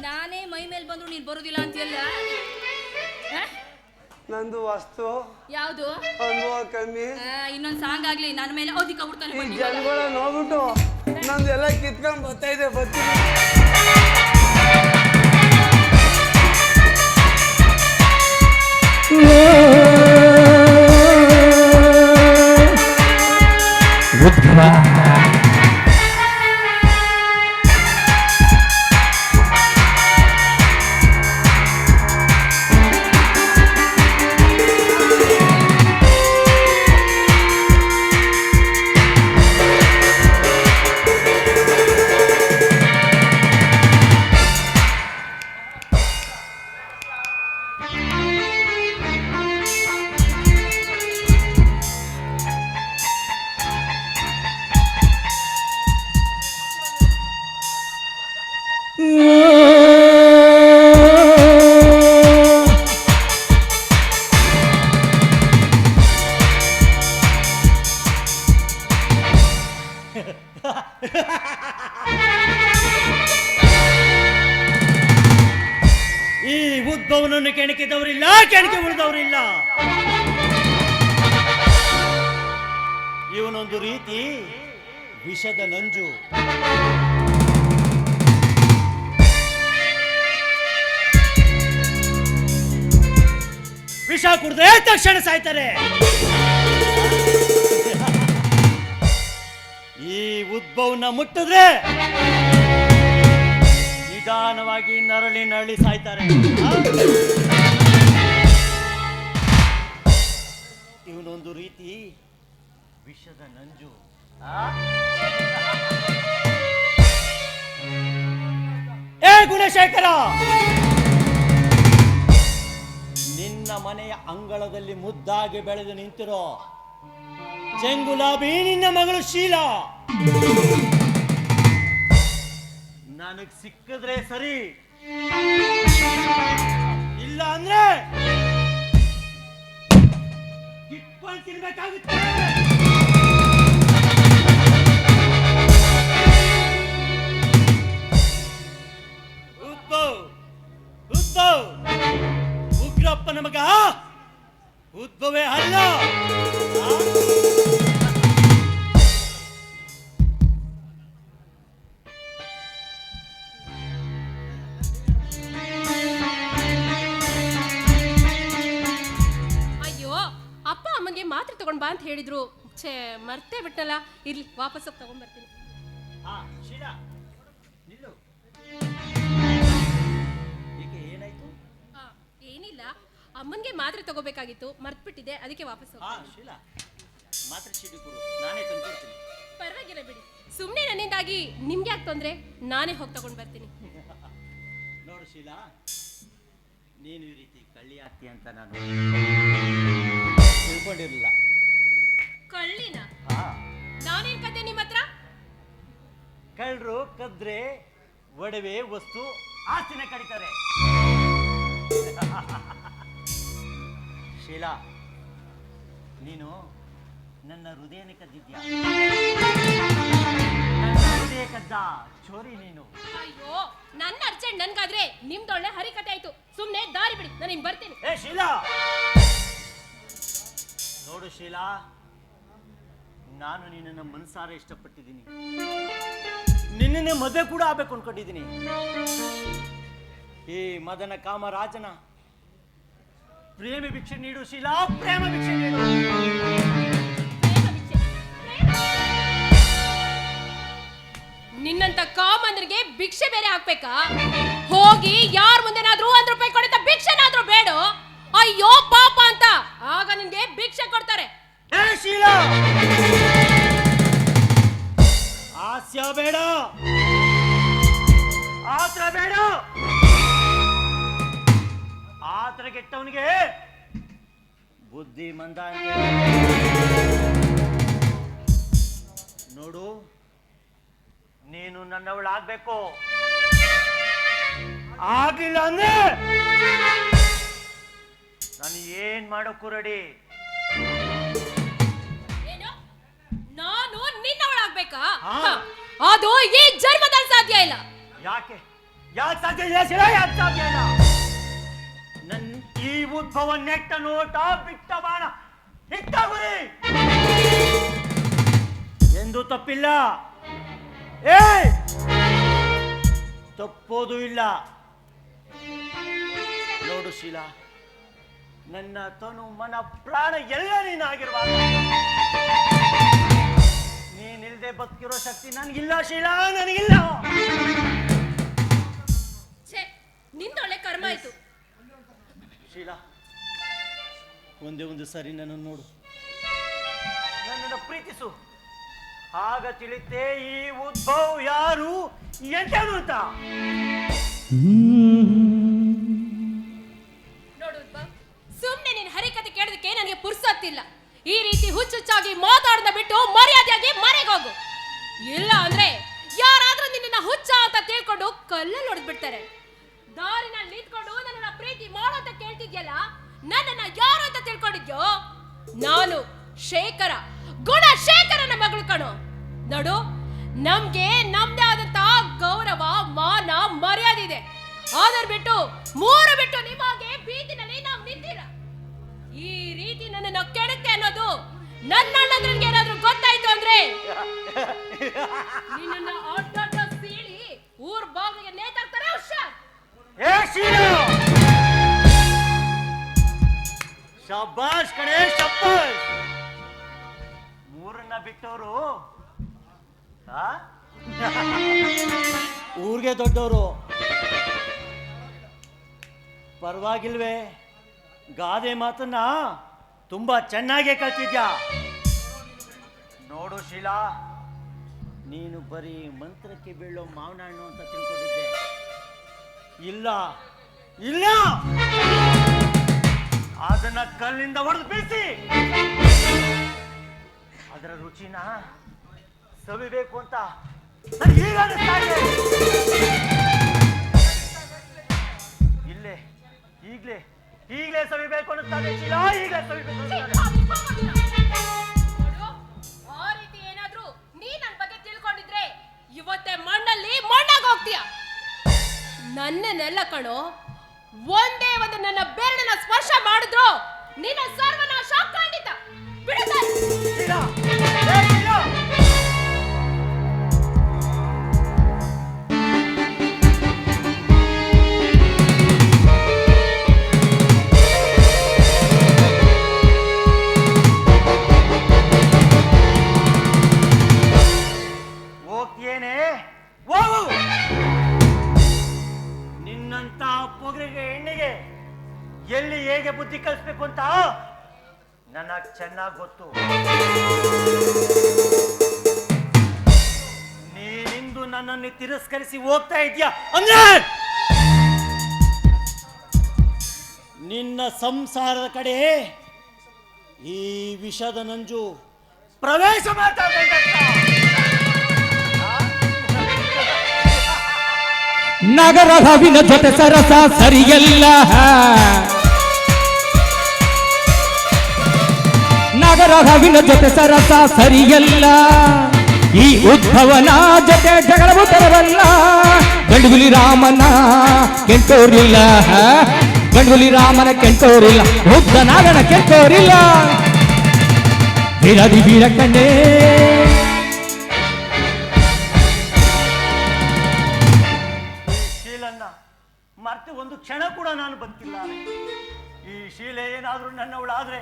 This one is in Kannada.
ನಾನೇ ಮೈ ಮೇಲೆ ಬಂದ್ರು ನೀನ್ ಬರೋದಿಲ್ಲ ಅಂತೀಯಲ್ಲ? ಆ? ನಂದು ವಸ್ತು. ಯಾವ್ದು? ಅನುಭವ ಕಮ್ಮಿ. ಇನ್ನೊಂದು ಇನ್ನೊಂದ್ ಸಾಂಗ್ ಆಗ್ಲಿ ನನ್ನ ಮೇಲೆ ಓದಿಕ ಬಿಡ್ತಾನೆ ಈ ಜನಗಳ ನೋಡ್ಬಿಟ್ಟು ನಂದೆಲ್ಲ ಕಿತ್ಕೊಂಡ್ ಬರ್ತಾ ಇದೆ ಬರ್ತೀನಿ. ಈ ಉದ್ಭವನನ್ನು ಕೆಣಕಿದವರಿಲ್ಲ ಕೆಣಕಿ ಉಳಿದವರಿಲ್ಲ. ಇವನೊಂದು ರೀತಿ ವಿಷದ ನಂಜು. ವಿಷ ಕುಡ್ದೇ ತಕ್ಷಣ ಸಾಯ್ತಾರೆ. ಈ ಉದ್ಭವನ ಮುಟ್ಟಿದ್ರೆ ನಿಧಾನವಾಗಿ ನರಳಿ ನರಳಿ ಸಾಯ್ತಾರೆ. ಇವನೊಂದು ರೀತಿ ವಿಷದ ನಂಜು? ಏ ಗುಣಶೇಖರ! ನಿನ್ನ ಮನೆಯ ಅಂಗಳದಲ್ಲಿ ಮುದ್ದಾಗಿ ಬೆಳೆದು ನಿಂತಿರೋ ಚೆಂಗುಲಾಬಿ ನಿನ್ನ ಮಗಳು ಶೀಲಾ. ನನಗ್ ಸಿಕ್ಕಿದ್ರೆ ಸರಿ. ಇಲ್ಲ ಅಂದ್ರೆ? ಕಿತ್ಕೊಂಡ್ ತಿನ್ಬೇಕಾಗುತ್ತೆ. ಉಗ್ರಪ್ಪ ನಮಗ ಉದ್ಭವೇ ಅಲ್ಲ. ಅಮ್ಮಂಗೆ ಮಾತ್ರೆ ತಗೊಂಡ್ ಬಾ ಅಂತ ಹೇಳಿದ್ರು. ಛೇ ಮರ್ತೇ ಬಿಟ್ಟಲ್ಲ. ಇರ್ಲಿ ವಾಪಸ್ ಹೋಗಿ ತಗೊಂಡ್ ಬರ್ತೀನಿ ಆ, ಶೀಲಾ ನಿಲ್ಲು. ಏಕೆ ಏನಾಯ್ತು? ಆ, ಏನಿಲ್ಲ. ಅಮ್ಮನ್ಗೆ ಮಾತ್ರೆ ತಗೋಬೇಕಾಗಿತ್ತು. ಮರ್ತ್ಬಿಟ್ಟಿದೆ. ಅದಕ್ಕೆ ವಾಪಸ್ ಹೋಗಿ ಆ ಶೀಲಾ ಮಾತ್ರೆ ಚೀಟಿ ಕೊಡು. ನಾನೇ ತಂದ್ಕೊಡ್ತೀನಿ. ಪರವಾಗಿಲ್ಲ ಬಿಡಿ. ಸುಮ್ಮನೆ ನನ್ನಿಂದಾಗಿ ನಿಮ್ಗೆ ಯಾಕೆ ತೊಂದ್ರೆ? ನಾನೇ ಹೋಗಿ ತಗೊಂಡ್ ಬರ್ತೀನಿ. ನೋಡು ಶೀಲಾ ನೀನು ಈ ರೀತಿ ಕಳ್ಳಿ ಅಂತ ನಾನು ತಿಳ್ಕೊಂಡಿರಲಿಲ್ಲ. ಕಳ್ಳಿನ? ಹಾ. ನಾನೇನ್ ಕತೆ ನಿಮ್ಮ ಹತ್ರ? ಕಳ್ಳರು ಕದ್ರೆ ಒಡವೆ ವಸ್ತು ಆಸ್ತಿನ ಕಡಿತಾರೆ ಶೀಲಾ ನೀನು ನನ್ನ ಹೃದಯನ ಕದ್ದಿದ್ಯಾ? ನನ್ನ ಹೃದಯ ಕದ್ದ ಚೋರಿ ನೀನು. ಅಯ್ಯೋ ನನ್ನ ಅರ್ಜೆಂಟ್ ನನ್ಗಾದ್ರೆ ನಿಮ್ದೊಳ್ಳೆ ಹರಿಕತೆ ಆಯ್ತು. ಸುಮ್ನೆ ದಾರಿ ಬಿಡಿ ನಾನು ಹಿಂಗ್ ಬರ್ತೀನಿ. ಏ ಶೀಲಾ! ನೋಡು ಶೀಲಾ, ನಾನು ನಿನ್ನನ್ನು ಮನಸಾರ ಇಷ್ಟಪಟ್ಟಿದ್ದೀನಿ. ನಿನ್ನನ್ನೇ ಮದುವೆ ಕೂಡ ಆಗ್ಬೇಕು ಅನ್ಕೊಂಡಿದ್ದೀನಿ. ಈ ಮದನ ಕಾಮರಾಜನ ಪ್ರೇಮ ಭಿಕ್ಷೆ ನೀಡು ಶೀಲಾ, ಪ್ರೇಮ ಭಿಕ್ಷೆ ನೀಡು. ಭಿಕ್ಷೆ. ನಿನ್ನಂತ ಕಾಮಂದ್ರಿಗೆ ಭಿಕ್ಷೆ ಬೇರೆ ಹಾಕ್ಬೇಕಾ ಹೋಗಿ ಯಾರ ಮುಂದೆನಾದ್ರೂ ಒಂದ್ ರೂಪಾಯಿ ಕೊಡಿತ ಭಿಕ್ಷೆನಾದ್ರೂ ಬೇಡ. ಆತರ ಬೇಡ. ಆತರ ಕೆಟ್ಟವನಿಗೆ ಬುದ್ಧಿ ಮಂದ ನೋಡು ನೀನು ನನ್ನವಳಾಗ್ಬೇಕು ಆಗಿಲ್ಲ ಅಂದ್ರೆ ನಾನು ಏನ್ ಮಾಡೋಕ್ಕೂ ರೆಡಿ ನಾನು ನಿನ್ನವಳಾಗ್ಬೇಕಾ? ಅದು ಈ ಜನ್ಮದಲ್ಲಿ ಸಾಧ್ಯ ಇಲ್ಲ. ಯಾಕೆ? ಯಾಕೆ ಸಾಧ್ಯ ಇಲ್ಲ? ಸಿರ ಯಾಕೆ ಸಾಧ್ಯ ಇಲ್ಲ? ನನ್ ಈ ಉದ್ಭವ ನೆಟ್ಟ ನೋಟ ಬಿಟ್ಟ ಬಾಣ. ಹಿಟ್ಟ ಗುರಿ. ಎಂದು ತಪ್ಪಿಲ್ಲ. ಏ ತಪ್ಪೋದು ಇಲ್ಲ. ನೋಡು ಶೀಲಾ, ನನ್ನ ತನು ಮನ ಪ್ರಾಣ ಎಲ್ಲ ನೀನಾಗಿರುವಾಗ. ನೀನಿಲ್ದೆ ಬದುಕಿರೋ ಶಕ್ತಿ ನನಗಿಲ್ಲ ಶೀಲಾ ನನಗಿಲ್ಲ. ಛೇ ನಿಂದೊಳ್ಳೆ ಕರ್ಮ ಆಯ್ತು. ಶೀಲಾ ಒಂದೇ ಒಂದು ಸರಿ ನನ್ನನ್ನು ನೋಡು. ನನ್ನನ್ನು ಪ್ರೀತಿಸು. ಆಗ ತಿಳಿತೆ ಈ ಉದ್ಭವ್ ಯಾರು? ಎಂತ ಅಂತ ನೋಡು ಉದ್ಭವ್, ಸುಮ್ನೆ ನೀನ್ ಹರಿಕತೆ ಕೇಳೋದಕ್ಕೆ ನನಗೆ ಪುರ್ಸತ್ತಿಲ್ಲ. ಈ ರೀತಿ ಹುಚ್ಚುಚ್ಚಾಗಿ ಮಾತಾಡ್ದ ಬಿಟ್ಟು ಹೋಗು ಇಲ್ಲ ಅಂದ್ರೆ ಯಾರಾದ್ರೂ ನಿನ್ನ ಹುಚ್ಚ ಅಂತ ತಿಳ್ಕೊಂಡು ಕಲ್ಲಲ್ಲಿ ಹೊಡೆದ್ ಬಿಡ್ತಾರೆ ದಾರಿನಲ್ಲಿ ನಿಂತ್ಕೊಂಡು ನನ್ನ ಪ್ರೀತಿ ಮಾಡೋ ಅಂತ ಕೇಳ್ತಿದ್ಯಲ್ಲ, ನನ್ನನ್ನ ಯಾರು ಅಂತ ತಿಳ್ಕೊಂಡಿದ್ಯೋ? ನಾನು ಶೇಖರ ಗುಣ ಶೇಖರನ ಮಗಳು ಕಣು. ನೋಡು, ನಮ್ಗೆ ನಮ್ದೇ ಆದಂತ ಗೌರವ, ಮಾನ, ಮರ್ಯಾದೆ ಇದೆ. ಆದರ್ ಬಿಟ್ಟು, ಮೂರು ಬಿಟ್ಟು ನಿಮಗೆ ಭೀತಿನಲ್ಲಿ ನಾವು ನಿಂತಿಲ್ಲ. ಈ ರೀತಿ ನನ್ನನ್ನ ಕೆಡುತ್ತೆ ಅನ್ನೋದು ನನ್ನ ಶಬ್ಬಾಷ್ ಕಡೆ ಶಬ್ಬಾಷ್ ಮೂರನ್ನ ಬಿಟ್ಟವರು ಊರಿಗೆ ದೊಡ್ಡವರು. ಪರವಾಗಿಲ್ವೇ, ಗಾದೆ ಮಾತನ್ನ ತುಂಬಾ ಚೆನ್ನಾಗೇ ಕಲ್ತಿದ್ಯಾ ನೋಡು ಶೀಲಾ, ನೀನು ಬರೀ ಮಂತ್ರಕ್ಕೆ ಬೀಳೋ ಮಾವನಣ್ಣು ಅಂತ ತಿಳ್ಕೊಂಡಿದ್ದೆ. ಇಲ್ಲ ಇಲ್ಲ! ಅದನ್ನ ಕಲ್ಲಿಂದ ಹೊಡೆದು ಬೀಸಿ. ಅದರ ರುಚಿನ ಸವಿಬೇಕು ಅಂತ ಈಗ. ಇಲ್ಲೇ, ಈಗ್ಲೇ, ಈಗಲೇ ಸವಿಬೇಕು ಅನ್ನಿಸ್ತಾನೆ ಈಗ ಸವಿಬೇಕು ಆ ರೀತಿ ಏನಾದ್ರೂ ನೀ ನನ್ ಬಗ್ಗೆ ತಿಳ್ಕೊಂಡಿದ್ರೆ ಇವತ್ತೇ ಮಣ್ಣಲ್ಲಿ ಮಣ್ಣಾಗ ಹೋಗ್ತೀಯ. ನನ್ನನ್ನೆಲ್ಲ ಕಣೋ ಒಂದೇ ಒಂದು ನನ್ನ ಬೆರಳಿನ ಸ್ಪರ್ಶ ಮಾಡಿದ್ರು. ನಿನ್ನ ಸರ್ವನಾಶ ಖಂಡಿತ. ಬಿಡುತ್ತಾರೆ. ನಿನ್ನಂತ ಪೊಗರಿಗೆ ಹೆಣ್ಣಿಗೆ ಎಲ್ಲಿ ಹೇಗೆ ಬುದ್ಧಿ ಕಲಿಸ್ಬೇಕು ಅಂತ ನನಗೆ ಚೆನ್ನಾಗಿ ಗೊತ್ತು. ನೀನಿಂದು ನನ್ನನ್ನು ತಿರಸ್ಕರಿಸಿ ಹೋಗ್ತಾ ಇದೆಯಾ ಅಂದ್ರೆ! ನಿನ್ನ ಸಂಸಾರದ ಕಡೆ ಈ ವಿಷದ ನಂಜು ಪ್ರವೇಶ ಮಾಡ್ತಾ ಅಂತ. ಹವಿನ ಜೊತೆ ಸರಸ ಸರಿಯಲ್ಲ. ನಗರ ಹವಿನ ಜೊತೆ ಸರಸ ಸರಿಯಲ್ಲ. ಈ ಉದ್ಭವನ ಜೊತೆ ಜಗಳವು ತರವಲ್ಲ. ಗಂಡುಗುಲಿ ರಾಮನ ಕೆಂಟೋರಿಲ್ಲ. ಗಂಡುಗುಲಿ ರಾಮನ ಕೆಂಟೋರಿಲ್ಲ. ಉದ್ದನಾಗನ ಕೆಂಟೋರಿಲ್ಲ. ವೀರದಿ ವೀರ ಕಣ್ಣೇ ಮರ್ತು ಒಂದು ಕ್ಷಣ ಕೂಡ ನಾನು ಬದುಕಿಲ್ಲ ಈ ಶೀಲೆ ಏನಾದರೂ ನನ್ನವಳಾದ್ರೆ